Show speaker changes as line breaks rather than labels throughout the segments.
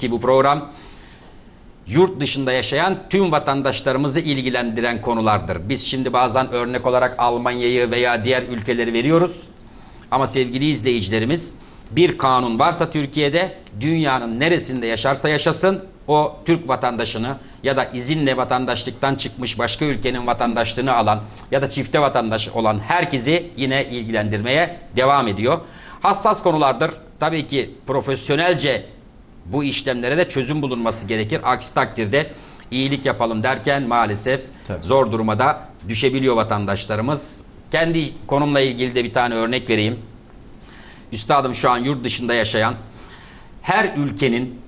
ki bu program yurt dışında yaşayan tüm vatandaşlarımızı ilgilendiren konulardır. Biz şimdi bazen örnek olarak Almanya'yı veya diğer ülkeleri veriyoruz. Ama sevgili izleyicilerimiz bir kanun varsa Türkiye'de dünyanın neresinde yaşarsa yaşasın o Türk vatandaşını ya da izinle vatandaşlıktan çıkmış başka ülkenin vatandaşlığını alan ya da çifte vatandaş olan herkesi yine ilgilendirmeye devam ediyor. Hassas konulardır. Tabii ki profesyonelce bu işlemlere de çözüm bulunması gerekir. Aksi takdirde iyilik yapalım derken maalesef
Tabii.
zor duruma da düşebiliyor vatandaşlarımız. Kendi konumla ilgili de bir tane örnek vereyim. Üstadım şu an yurt dışında yaşayan her ülkenin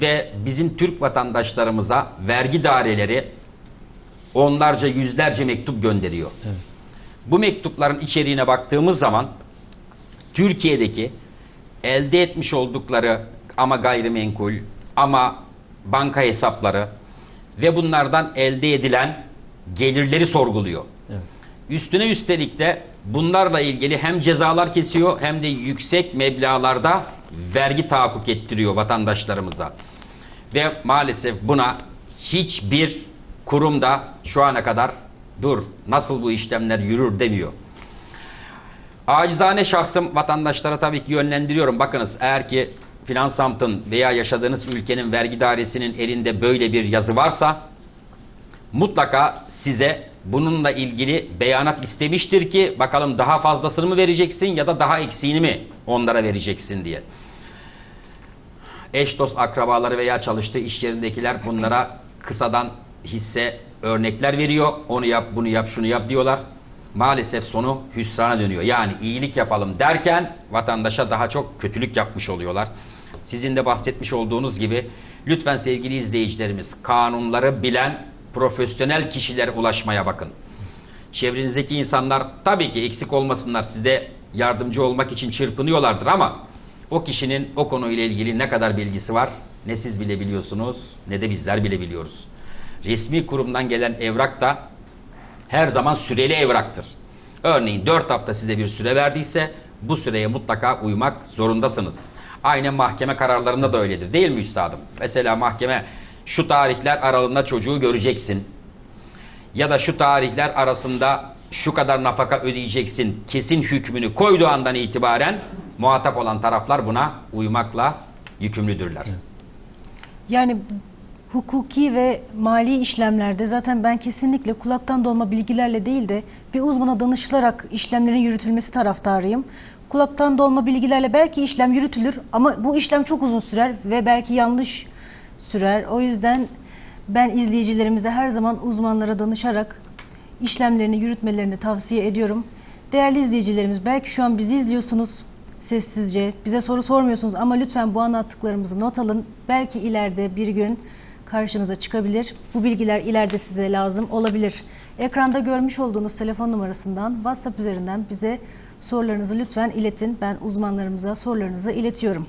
ve bizim Türk vatandaşlarımıza vergi daireleri onlarca yüzlerce mektup gönderiyor. Bu mektupların içeriğine baktığımız zaman Türkiye'deki elde etmiş oldukları ama gayrimenkul ama banka hesapları ve bunlardan elde edilen gelirleri sorguluyor.
Evet.
Üstüne üstelik de bunlarla ilgili hem cezalar kesiyor hem de yüksek meblağlarda vergi tahakkuk ettiriyor vatandaşlarımıza. Ve maalesef buna hiçbir kurumda şu ana kadar dur nasıl bu işlemler yürür demiyor. Acizane şahsım vatandaşlara tabii ki yönlendiriyorum. Bakınız eğer ki Finansamt'ın veya yaşadığınız ülkenin vergi dairesinin elinde böyle bir yazı varsa mutlaka size bununla ilgili beyanat istemiştir ki bakalım daha fazlasını mı vereceksin ya da daha eksiğini mi onlara vereceksin diye. Eş dost akrabaları veya çalıştığı iş yerindekiler bunlara kısadan hisse örnekler veriyor. Onu yap, bunu yap, şunu yap diyorlar. Maalesef sonu hüsrana dönüyor. Yani iyilik yapalım derken vatandaşa daha çok kötülük yapmış oluyorlar. Sizin de bahsetmiş olduğunuz gibi lütfen sevgili izleyicilerimiz kanunları bilen profesyonel kişilere ulaşmaya bakın. Çevrenizdeki insanlar tabii ki eksik olmasınlar size yardımcı olmak için çırpınıyorlardır ama o kişinin o konuyla ilgili ne kadar bilgisi var ne siz bile biliyorsunuz ne de bizler bile biliyoruz. Resmi kurumdan gelen evrak da her zaman süreli evraktır. Örneğin 4 hafta size bir süre verdiyse bu süreye mutlaka uymak zorundasınız. Aynen mahkeme kararlarında da öyledir değil mi üstadım? Mesela mahkeme şu tarihler aralığında çocuğu göreceksin ya da şu tarihler arasında şu kadar nafaka ödeyeceksin kesin hükmünü koyduğu andan itibaren muhatap olan taraflar buna uymakla yükümlüdürler.
Yani hukuki ve mali işlemlerde zaten ben kesinlikle kulaktan dolma bilgilerle değil de bir uzmana danışılarak işlemlerin yürütülmesi taraftarıyım. Kulaktan dolma bilgilerle belki işlem yürütülür ama bu işlem çok uzun sürer ve belki yanlış sürer. O yüzden ben izleyicilerimize her zaman uzmanlara danışarak işlemlerini yürütmelerini tavsiye ediyorum. Değerli izleyicilerimiz belki şu an bizi izliyorsunuz sessizce. Bize soru sormuyorsunuz ama lütfen bu anlattıklarımızı not alın. Belki ileride bir gün karşınıza çıkabilir. Bu bilgiler ileride size lazım olabilir. Ekranda görmüş olduğunuz telefon numarasından WhatsApp üzerinden bize sorularınızı lütfen iletin. Ben uzmanlarımıza sorularınızı iletiyorum.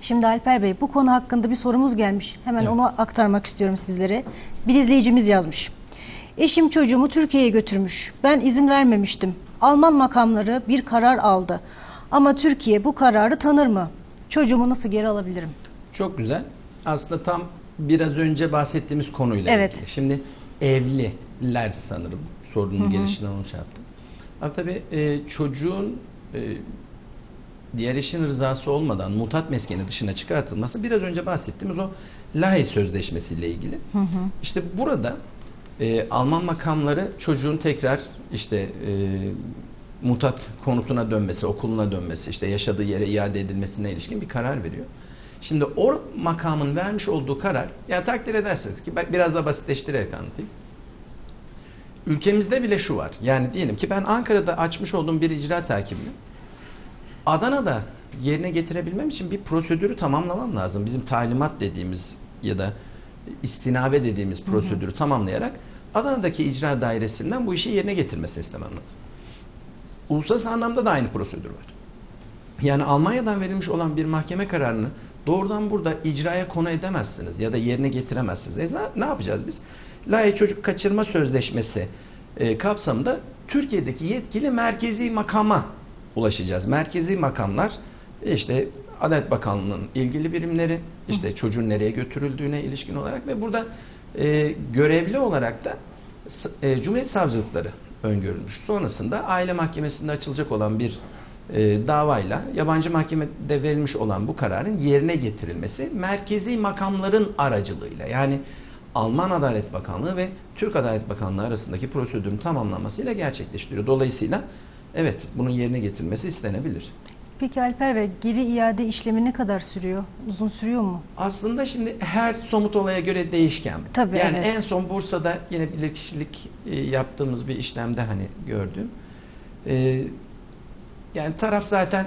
Şimdi Alper Bey bu konu hakkında bir sorumuz gelmiş. Hemen onu aktarmak istiyorum sizlere. Bir izleyicimiz yazmış. Eşim çocuğumu Türkiye'ye götürmüş. Ben izin vermemiştim. Alman makamları bir karar aldı. Ama Türkiye bu kararı tanır mı? Çocuğumu nasıl geri alabilirim?
Çok güzel. Aslında tam biraz önce bahsettiğimiz konuyla
Evet.
ilgili. Şimdi evliler sanırım sorunun gelişinden onu şey yaptım. Ama tabii e, çocuğun e, diğer eşin rızası olmadan mutat meskeni dışına çıkartılması biraz önce bahsettiğimiz o Lahey Sözleşmesi ile ilgili. İşte burada e, Alman makamları çocuğun tekrar işte e, mutat konutuna dönmesi, okuluna dönmesi, işte yaşadığı yere iade edilmesine ilişkin bir karar veriyor. Şimdi o makamın vermiş olduğu karar, ya takdir edersiniz ki biraz daha basitleştirerek anlatayım. Ülkemizde bile şu var. Yani diyelim ki ben Ankara'da açmış olduğum bir icra takibini Adana'da yerine getirebilmem için bir prosedürü tamamlamam lazım. Bizim talimat dediğimiz ya da istinabe dediğimiz prosedürü tamamlayarak Adana'daki icra dairesinden bu işi yerine getirmesini istemem lazım. Uluslararası anlamda da aynı prosedür var. Yani Almanya'dan verilmiş olan bir mahkeme kararını doğrudan burada icraya konu edemezsiniz ya da yerine getiremezsiniz. E, ne yapacağız biz? Layık Çocuk Kaçırma Sözleşmesi e, kapsamında Türkiye'deki yetkili merkezi makama ulaşacağız. Merkezi makamlar işte Adalet Bakanlığı'nın ilgili birimleri işte çocuğun nereye götürüldüğüne ilişkin olarak ve burada e, görevli olarak da e, Cumhuriyet Savcılıkları öngörülmüş. Sonrasında aile mahkemesinde açılacak olan bir e, davayla yabancı mahkemede verilmiş olan bu kararın yerine getirilmesi merkezi makamların aracılığıyla yani Alman Adalet Bakanlığı ve Türk Adalet Bakanlığı arasındaki prosedürün tamamlanmasıyla gerçekleştiriyor. Dolayısıyla evet bunun yerine getirilmesi istenebilir.
Peki Alper Bey geri iade işlemi ne kadar sürüyor? Uzun sürüyor mu?
Aslında şimdi her somut olaya göre değişken.
Tabii,
yani
evet.
en son Bursa'da yine bilirkişilik e, yaptığımız bir işlemde hani gördüm. E, yani taraf zaten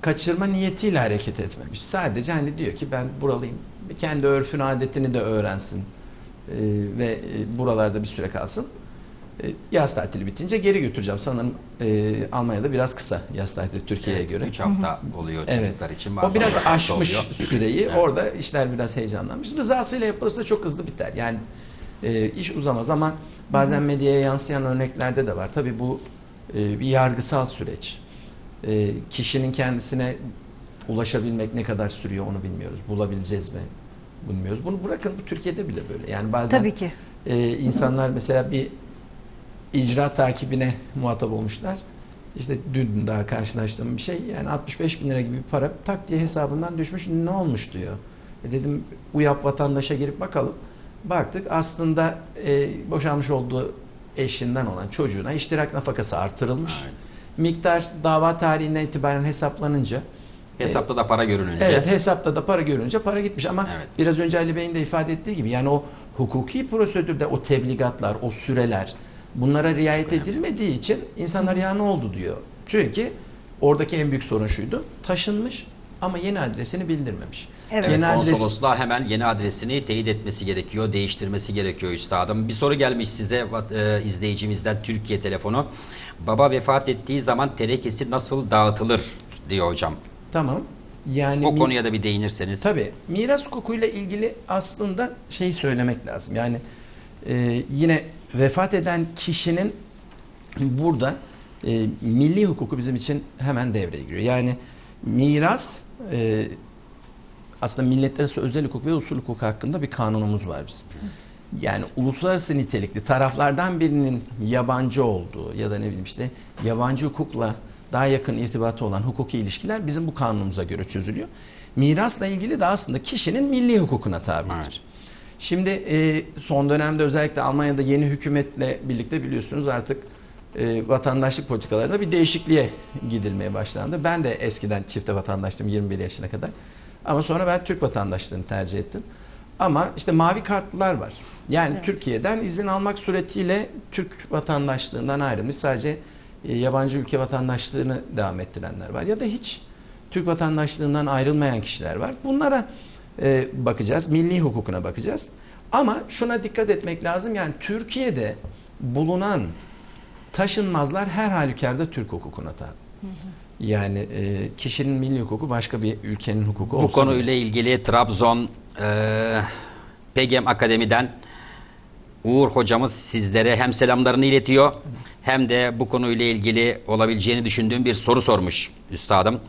kaçırma niyetiyle hareket etmemiş. Sadece hani diyor ki ben buralıyım. Kendi örfünü adetini de öğrensin. E, ve e, buralarda bir süre kalsın. E, yaz tatili bitince geri götüreceğim. Sanırım e, Almanya'da biraz kısa yaz tatili Türkiye'ye göre.
3 hafta oluyor
Evet.
çocuklar için.
O biraz aşmış
oluyor.
süreyi.
Evet.
Orada işler biraz heyecanlanmış. Rızasıyla yapılırsa çok hızlı biter. Yani e, iş uzamaz ama bazen medyaya yansıyan örneklerde de var. Tabii bu e, bir yargısal süreç. E, kişinin kendisine ulaşabilmek ne kadar sürüyor onu bilmiyoruz. Bulabileceğiz mi? Bilmiyoruz. Bunu bırakın bu Türkiye'de bile böyle. Yani bazen
Tabii ki.
e, insanlar mesela bir icra takibine muhatap olmuşlar. İşte dün daha karşılaştığım bir şey yani 65 bin lira gibi bir para tak diye hesabından düşmüş ne olmuş diyor. E dedim UYAP vatandaşa girip bakalım. Baktık aslında e, boşanmış olduğu eşinden olan çocuğuna iştirak nafakası artırılmış.
Aynen.
Miktar dava tarihinden itibaren hesaplanınca
Hesapta da para görününce.
Evet hesapta da para görünce para gitmiş ama
Evet.
biraz önce Ali Bey'in de ifade ettiği gibi yani o hukuki prosedürde o tebligatlar, o süreler bunlara riayet edilmediği için insanlar ya ne oldu diyor. Çünkü oradaki en büyük sorun şuydu. Taşınmış ama yeni adresini bildirmemiş.
Evet.
Yeni adres
konsolosluğa hemen yeni adresini teyit etmesi gerekiyor, değiştirmesi gerekiyor üstadım. Bir soru gelmiş size e, izleyicimizden Türkiye telefonu. Baba vefat ettiği zaman terekesi nasıl dağıtılır diyor hocam.
Tamam. Yani
O konuya da bir değinirseniz.
Tabii miras hukukuyla ilgili aslında şeyi söylemek lazım. Yani e, yine vefat eden kişinin burada e, milli hukuku bizim için hemen devreye giriyor. Yani miras e, aslında milletler arası özel hukuk ve usul hukuk hakkında bir kanunumuz var bizim. Yani uluslararası nitelikli taraflardan birinin yabancı olduğu ya da ne bileyim işte yabancı hukukla daha yakın irtibatı olan hukuki ilişkiler bizim bu kanunumuza göre çözülüyor. Mirasla ilgili de aslında kişinin milli hukukuna tabidir.
Evet.
Şimdi e, son dönemde özellikle Almanya'da yeni hükümetle birlikte biliyorsunuz artık e, vatandaşlık politikalarında bir değişikliğe gidilmeye başlandı. Ben de eskiden çifte vatandaştım 21 yaşına kadar. Ama sonra ben Türk vatandaşlığını tercih ettim. Ama işte mavi kartlılar var. Yani
Evet.
Türkiye'den izin almak suretiyle Türk vatandaşlığından ayrılmış sadece e, yabancı ülke vatandaşlığını devam ettirenler var. Ya da hiç Türk vatandaşlığından ayrılmayan kişiler var. Bunlara e, bakacağız. Milli hukukuna bakacağız. Ama şuna dikkat etmek lazım. Yani Türkiye'de bulunan taşınmazlar her halükarda Türk hukukuna tabi. Yani e, kişinin milli hukuku başka bir ülkenin hukuku
Bu
olsa bile.
konuyla ilgili Trabzon e, PGM Akademi'den Uğur hocamız sizlere hem selamlarını iletiyor hem de bu konuyla ilgili olabileceğini düşündüğüm bir soru sormuş üstadım.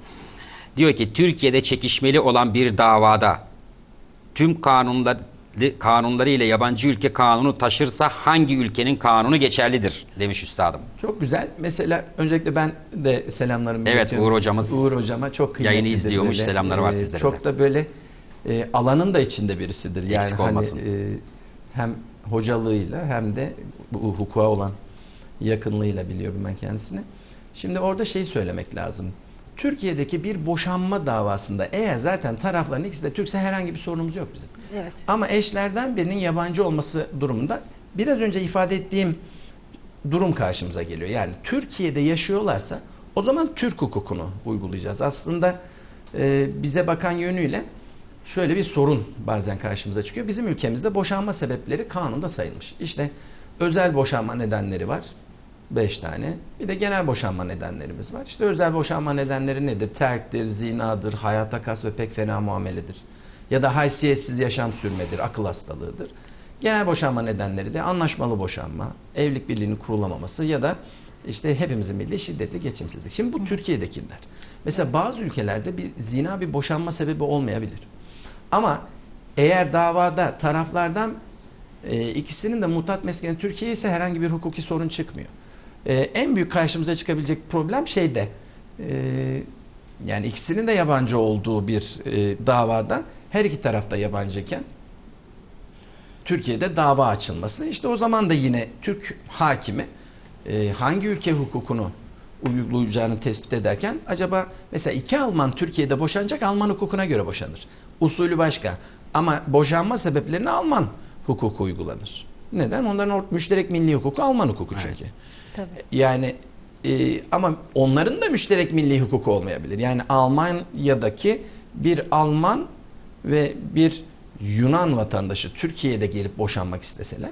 Diyor ki Türkiye'de çekişmeli olan bir davada tüm kanunlar kanunları ile yabancı ülke kanunu taşırsa hangi ülkenin kanunu geçerlidir demiş üstadım.
Çok güzel. Mesela öncelikle ben de selamlarımı
Evet,
iletiyorum.
Uğur hocamız
Uğur hocama çok kıymetlidir.
yayını izliyormuş.
böyle.
Selamları var
Ee,
sizlere
Çok
de.
da böyle e, alanın da içinde birisidir. Yani
Eksik
hani
olmasın.
e, hem hocalığıyla hem de bu hukuka olan yakınlığıyla biliyorum ben kendisini. Şimdi orada şeyi söylemek lazım. Türkiye'deki bir boşanma davasında eğer zaten tarafların ikisi de Türkse herhangi bir sorunumuz yok bizim.
Evet.
Ama eşlerden birinin yabancı olması durumunda biraz önce ifade ettiğim durum karşımıza geliyor. Yani Türkiye'de yaşıyorlarsa o zaman Türk hukukunu uygulayacağız. Aslında e, bize bakan yönüyle şöyle bir sorun bazen karşımıza çıkıyor. Bizim ülkemizde boşanma sebepleri kanunda sayılmış. İşte özel boşanma nedenleri var. 5 tane. Bir de genel boşanma nedenlerimiz var. İşte özel boşanma nedenleri nedir? Terktir, zinadır, hayata kas ve pek fena muameledir. Ya da haysiyetsiz yaşam sürmedir, akıl hastalığıdır. Genel boşanma nedenleri de anlaşmalı boşanma, evlilik birliğinin kurulamaması ya da işte hepimizin bildiği şiddetli geçimsizlik. Şimdi bu Türkiye'dekiler. Mesela bazı ülkelerde bir zina bir boşanma sebebi olmayabilir. Ama eğer davada taraflardan e, ikisinin de mutat meskeni Türkiye ise herhangi bir hukuki sorun çıkmıyor. E, en büyük karşımıza çıkabilecek problem şeyde e, yani ikisinin de yabancı olduğu bir e, davada her iki tarafta yabancıyken Türkiye'de dava açılması. İşte o zaman da yine Türk hakimi e, hangi ülke hukukunu uygulayacağını tespit ederken acaba mesela iki Alman Türkiye'de boşanacak Alman hukukuna göre boşanır. Usulü başka. Ama boşanma sebeplerine Alman hukuku uygulanır. Neden? Onların or- müşterek milli hukuku Alman hukuku çünkü.
Tabii.
Yani e, ama onların da müşterek milli hukuku olmayabilir. Yani Almanya'daki bir Alman ve bir Yunan vatandaşı Türkiye'de gelip boşanmak isteseler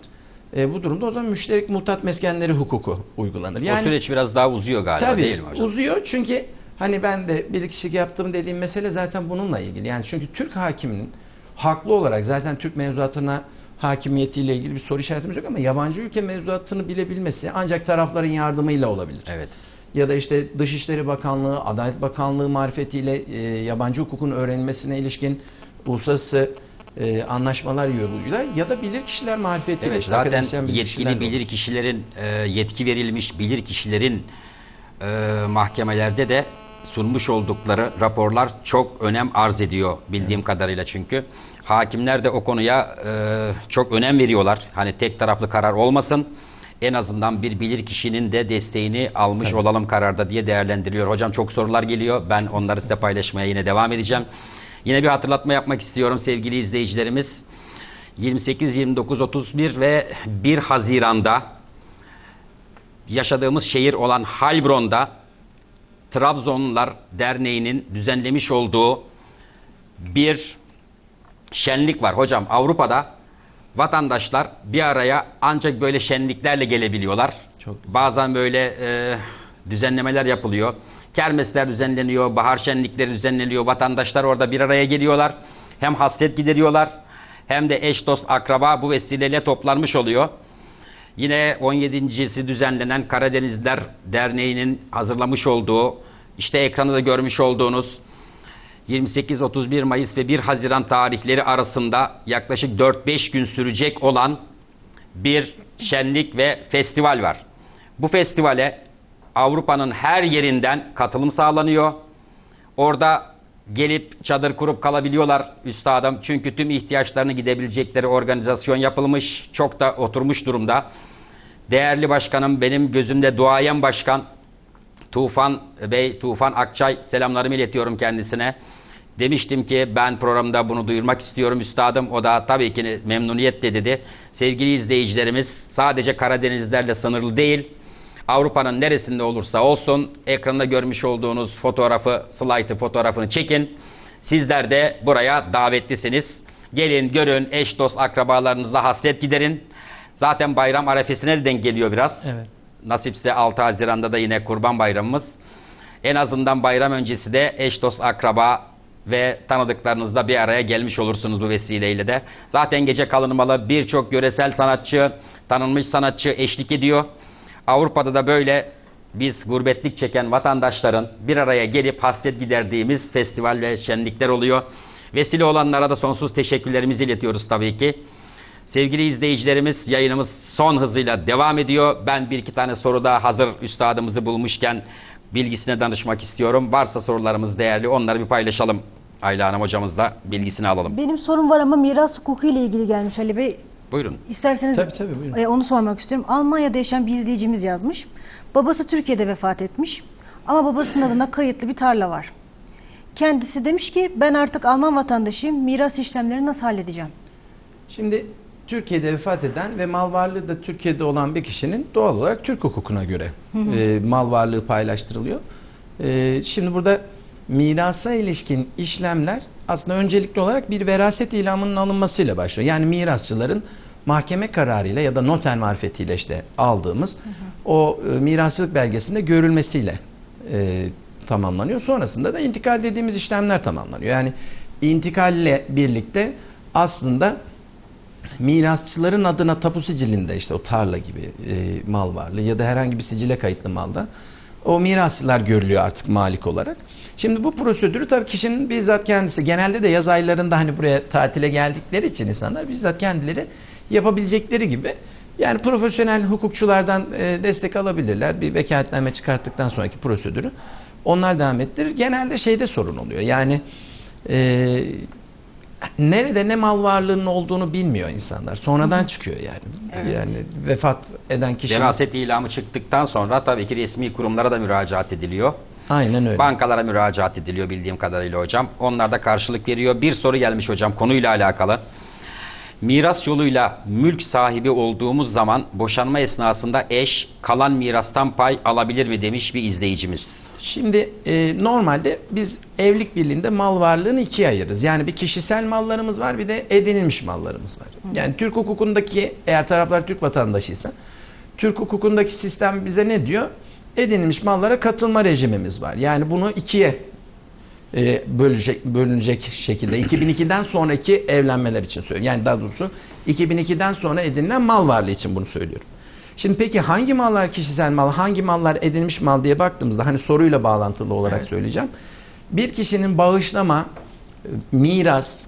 e, bu durumda o zaman müşterek mutat meskenleri hukuku uygulanır.
o
Yani
süreç biraz daha uzuyor galiba
tabii
değil mi hocam?
uzuyor çünkü hani ben de bir kişilik yaptım dediğim mesele zaten bununla ilgili. Yani çünkü Türk hakiminin haklı olarak zaten Türk mevzuatına hakimiyetiyle ilgili bir soru işaretimiz yok ama yabancı ülke mevzuatını bilebilmesi ancak tarafların yardımıyla olabilir
evet.
ya da işte Dışişleri Bakanlığı, Adalet Bakanlığı marifetiyle e, yabancı hukukun öğrenilmesine ilişkin uluslararası e, anlaşmalar yoluyla ya da bilir kişiler marifetiyle
Evet,
işte
zaten
bilirkişilerle
yetkili bilir kişilerin e, yetki verilmiş bilir kişilerin e, mahkemelerde de sunmuş oldukları raporlar çok önem arz ediyor bildiğim kadarıyla çünkü. Hakimler de o konuya e, çok önem veriyorlar. Hani tek taraflı karar olmasın. En azından bir bilir kişinin de desteğini almış olalım kararda diye değerlendiriliyor. Hocam çok sorular geliyor. Ben onları size paylaşmaya yine devam edeceğim. Yine bir hatırlatma yapmak istiyorum sevgili izleyicilerimiz. 28, 29, 31 ve 1 Haziran'da yaşadığımız şehir olan Heilbronn'da Trabzonlular Derneği'nin düzenlemiş olduğu bir şenlik var. Hocam Avrupa'da vatandaşlar bir araya ancak böyle şenliklerle gelebiliyorlar.
Çok
Bazen böyle e, düzenlemeler yapılıyor. Kermesler düzenleniyor, bahar şenlikleri düzenleniyor. Vatandaşlar orada bir araya geliyorlar. Hem hasret gideriyorlar hem de eş dost akraba bu vesileyle toplanmış oluyor. Yine 17.si düzenlenen Karadenizler Derneği'nin hazırlamış olduğu, işte ekranda da görmüş olduğunuz 28-31 Mayıs ve 1 Haziran tarihleri arasında yaklaşık 4-5 gün sürecek olan bir şenlik ve festival var. Bu festivale Avrupa'nın her yerinden katılım sağlanıyor. Orada gelip çadır kurup kalabiliyorlar üstadım. Çünkü tüm ihtiyaçlarını gidebilecekleri organizasyon yapılmış. Çok da oturmuş durumda. Değerli başkanım benim gözümde duayen başkan Tufan Bey, Tufan Akçay selamlarımı iletiyorum kendisine. Demiştim ki ben programda bunu duyurmak istiyorum üstadım. O da tabii ki memnuniyetle dedi. Sevgili izleyicilerimiz sadece Karadenizlerle sınırlı değil. Avrupa'nın neresinde olursa olsun ekranda görmüş olduğunuz fotoğrafı, slaytı fotoğrafını çekin. Sizler de buraya davetlisiniz. Gelin, görün, eş dost akrabalarınızla hasret giderin. Zaten bayram arefesine de denk geliyor biraz.
Evet.
Nasipse 6 Haziran'da da yine Kurban Bayramımız. En azından bayram öncesi de eş dost akraba ve tanıdıklarınızla bir araya gelmiş olursunuz bu vesileyle de. Zaten gece kalınmalı birçok yöresel sanatçı, tanınmış sanatçı eşlik ediyor. Avrupa'da da böyle biz gurbetlik çeken vatandaşların bir araya gelip hasret giderdiğimiz festival ve şenlikler oluyor. Vesile olanlara da sonsuz teşekkürlerimizi iletiyoruz tabii ki. Sevgili izleyicilerimiz yayınımız son hızıyla devam ediyor. Ben bir iki tane soru daha hazır üstadımızı bulmuşken bilgisine danışmak istiyorum. Varsa sorularımız değerli onları bir paylaşalım. Ayla Hanım hocamızla bilgisini alalım.
Benim sorum var ama miras hukuku ile ilgili gelmiş Ali Bey.
Buyurun.
İsterseniz
Tabii, tabii, buyurun.
e, onu sormak istiyorum. Almanya'da yaşayan bir izleyicimiz yazmış. Babası Türkiye'de vefat etmiş ama babasının adına kayıtlı bir tarla var. Kendisi demiş ki ben artık Alman vatandaşıyım. Miras işlemlerini nasıl halledeceğim?
Şimdi Türkiye'de vefat eden ve mal varlığı da Türkiye'de olan bir kişinin doğal olarak Türk hukukuna göre e, mal varlığı paylaştırılıyor. E, şimdi burada mirasa ilişkin işlemler aslında öncelikli olarak bir veraset ilamının alınmasıyla başlıyor. Yani mirasçıların mahkeme kararıyla ya da noter marifetiyle işte aldığımız o e, mirasçılık belgesinde görülmesiyle e, tamamlanıyor. Sonrasında da intikal dediğimiz işlemler tamamlanıyor. Yani intikalle birlikte aslında mirasçıların adına tapu sicilinde işte o tarla gibi e, mal varlığı ya da herhangi bir sicile kayıtlı malda o mirasçılar görülüyor artık malik olarak. Şimdi bu prosedürü tabii kişinin bizzat kendisi genelde de yaz aylarında hani buraya tatile geldikleri için insanlar bizzat kendileri yapabilecekleri gibi yani profesyonel hukukçulardan e, destek alabilirler. Bir vekaletname çıkarttıktan sonraki prosedürü onlar devam ettirir. Genelde şeyde sorun oluyor. Yani e, nerede ne mal varlığının olduğunu bilmiyor insanlar. Sonradan çıkıyor yani. Yani vefat eden kişi.
Veraset ilamı çıktıktan sonra tabii ki resmi kurumlara da müracaat ediliyor.
Aynen öyle.
Bankalara müracaat ediliyor bildiğim kadarıyla hocam. Onlar da karşılık veriyor. Bir soru gelmiş hocam konuyla alakalı. Miras yoluyla mülk sahibi olduğumuz zaman boşanma esnasında eş kalan mirastan pay alabilir mi demiş bir izleyicimiz.
Şimdi e, normalde biz evlilik birliğinde mal varlığını ikiye ayırırız. Yani bir kişisel mallarımız var bir de edinilmiş mallarımız var. Yani Türk hukukundaki eğer taraflar Türk vatandaşıysa Türk hukukundaki sistem bize ne diyor? Edinilmiş mallara katılma rejimimiz var. Yani bunu ikiye e, bölecek, bölünecek şekilde 2002'den sonraki evlenmeler için söylüyorum. Yani daha doğrusu 2002'den sonra edinilen mal varlığı için bunu söylüyorum. Şimdi peki hangi mallar kişisel mal, hangi mallar edinmiş mal diye baktığımızda hani soruyla bağlantılı olarak
Evet.
söyleyeceğim. Bir kişinin bağışlama, e, miras,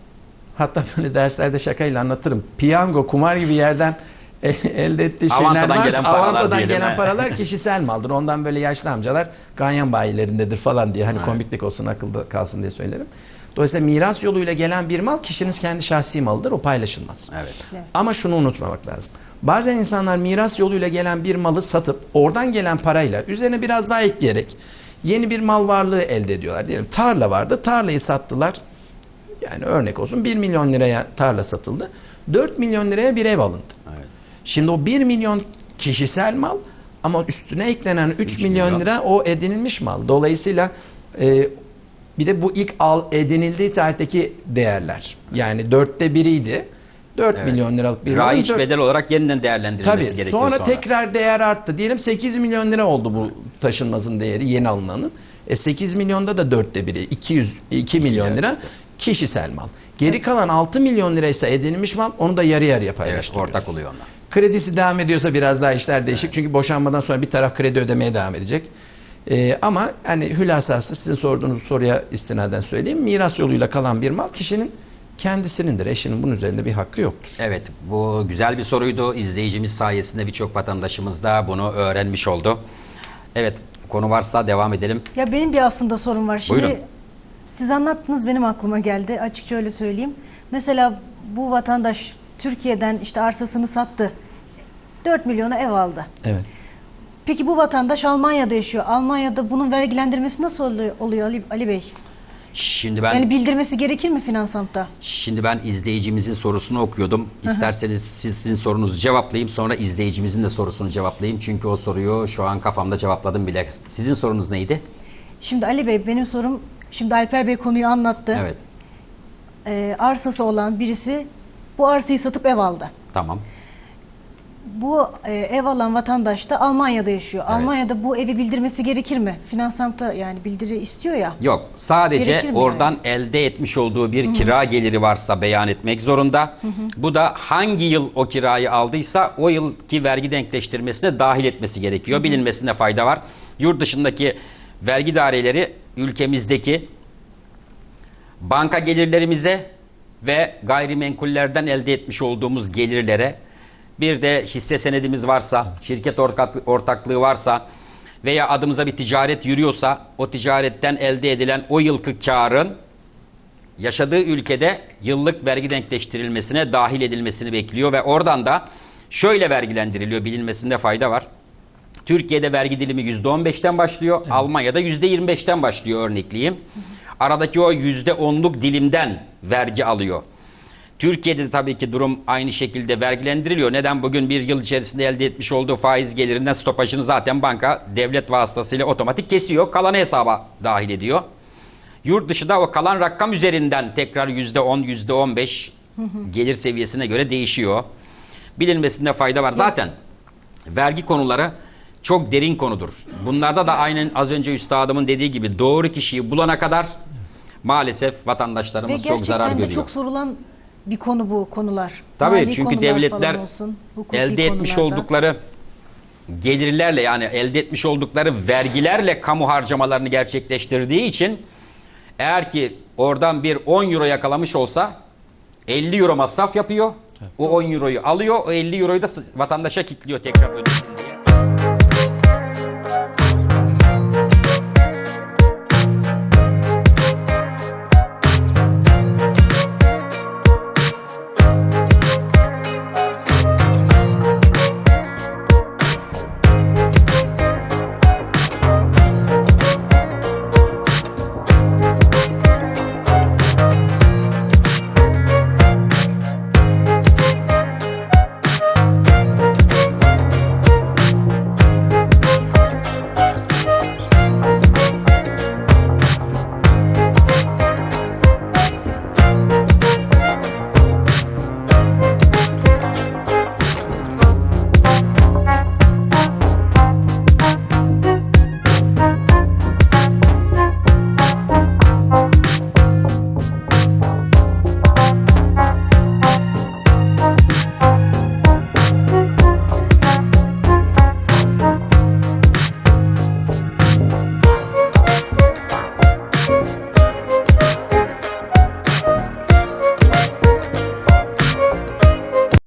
hatta böyle derslerde şakayla anlatırım. Piyango, kumar gibi yerden elde ettiği şeyler
Avantadan
varsa
gelen paralar
avantadan
diyelim,
gelen
he.
paralar kişisel maldır. Ondan böyle yaşlı amcalar ganyan bayilerindedir falan diye hani komiklik olsun akılda kalsın diye söylerim. Dolayısıyla miras yoluyla gelen bir mal kişinin kendi şahsi malıdır. O paylaşılmaz.
Evet.
Evet.
Ama şunu unutmamak lazım. Bazen insanlar miras yoluyla gelen bir malı satıp oradan gelen parayla üzerine biraz daha ekleyerek yeni bir mal varlığı elde ediyorlar. Diyelim tarla vardı. Tarlayı sattılar. Yani örnek olsun 1 milyon liraya tarla satıldı. 4 milyon liraya bir ev alındı.
Evet.
Şimdi o 1 milyon kişisel mal ama üstüne eklenen 3,
Üç
milyon,
milyon.
lira o edinilmiş mal. Dolayısıyla e, bir de bu ilk al edinildiği tarihteki değerler. Yani dörtte biriydi. 4
Evet.
milyon liralık bir
Raiç
dört-
bedel olarak yeniden değerlendirilmesi
Tabii
gerekiyor
sonra,
sonra.
tekrar değer arttı. Diyelim 8 milyon lira oldu bu taşınmazın değeri yeni alınanın. E 8 milyonda da dörtte biri 200 2 milyon
evet.
lira kişisel mal. Geri kalan 6 milyon liraysa edinilmiş mal onu da yarı yarıya
Evet,
paylaştırıyoruz.
ortak oluyor onlar.
Kredisi devam ediyorsa biraz daha işler değişik. Çünkü boşanmadan sonra bir taraf kredi ödemeye devam edecek. Ee, ama hani hülasası sizin sorduğunuz soruya istinaden söyleyeyim. Miras yoluyla kalan bir mal kişinin kendisinindir. Eşinin bunun üzerinde bir hakkı yoktur.
Evet bu güzel bir soruydu. İzleyicimiz sayesinde birçok vatandaşımız da bunu öğrenmiş oldu. Evet konu varsa devam edelim.
Ya benim bir aslında sorum var. Şimdi
Buyurun.
siz anlattınız benim aklıma geldi. Açıkça öyle söyleyeyim. Mesela bu vatandaş Türkiye'den işte arsasını sattı. 4 milyona ev aldı.
Evet.
Peki bu vatandaş Almanya'da yaşıyor. Almanya'da bunun vergilendirmesi nasıl oluyor, Ali, Ali Bey?
Şimdi ben
Yani bildirmesi gerekir mi Finansamp'ta?
Şimdi ben izleyicimizin sorusunu okuyordum. İsterseniz siz sizin sorunuzu cevaplayayım sonra izleyicimizin de sorusunu cevaplayayım. Çünkü o soruyu şu an kafamda cevapladım bile. Sizin sorunuz neydi?
Şimdi Ali Bey benim sorum, şimdi Alper Bey konuyu anlattı.
Evet.
Ee, arsası olan birisi bu arsayı satıp ev aldı.
Tamam.
Bu e, ev alan vatandaş da Almanya'da yaşıyor. Almanya'da bu evi bildirmesi gerekir mi? Finansamp'ta yani bildiri istiyor ya.
Yok. Sadece oradan elde etmiş olduğu bir kira geliri varsa beyan etmek zorunda. Bu da hangi yıl o kirayı aldıysa o yılki vergi denkleştirmesine dahil etmesi gerekiyor. Bilinmesinde fayda var. Yurt dışındaki vergi daireleri ülkemizdeki banka gelirlerimize ve gayrimenkullerden elde etmiş olduğumuz gelirlere bir de hisse senedimiz varsa, şirket ortaklığı, varsa veya adımıza bir ticaret yürüyorsa o ticaretten elde edilen o yılki karın yaşadığı ülkede yıllık vergi denkleştirilmesine dahil edilmesini bekliyor ve oradan da şöyle vergilendiriliyor bilinmesinde fayda var. Türkiye'de vergi dilimi %15'ten başlıyor. Almanya'da %25'ten başlıyor örnekleyeyim. Aradaki o %10'luk dilimden vergi alıyor. Türkiye'de de tabii ki durum aynı şekilde vergilendiriliyor. Neden? Bugün bir yıl içerisinde elde etmiş olduğu faiz gelirinden stopajını zaten banka devlet vasıtasıyla otomatik kesiyor. Kalanı hesaba dahil ediyor. Yurt dışı da o kalan rakam üzerinden tekrar %10, %15 gelir seviyesine göre değişiyor. Bilinmesinde fayda var. Zaten vergi konuları çok derin konudur. Bunlarda da aynen az önce üstadımın dediği gibi doğru kişiyi bulana kadar maalesef
Ve
vatandaşlarımız çok
gerçekten
zarar
de
görüyor.
çok sorulan bir konu bu konular.
Tabii
Mali
çünkü devletler
olsun,
elde etmiş
konularda.
oldukları gelirlerle yani elde etmiş oldukları vergilerle kamu harcamalarını gerçekleştirdiği için eğer ki oradan bir 10 euro yakalamış olsa 50 euro masraf yapıyor. O 10 euroyu alıyor. O 50 euroyu da vatandaşa kilitliyor tekrar ödesin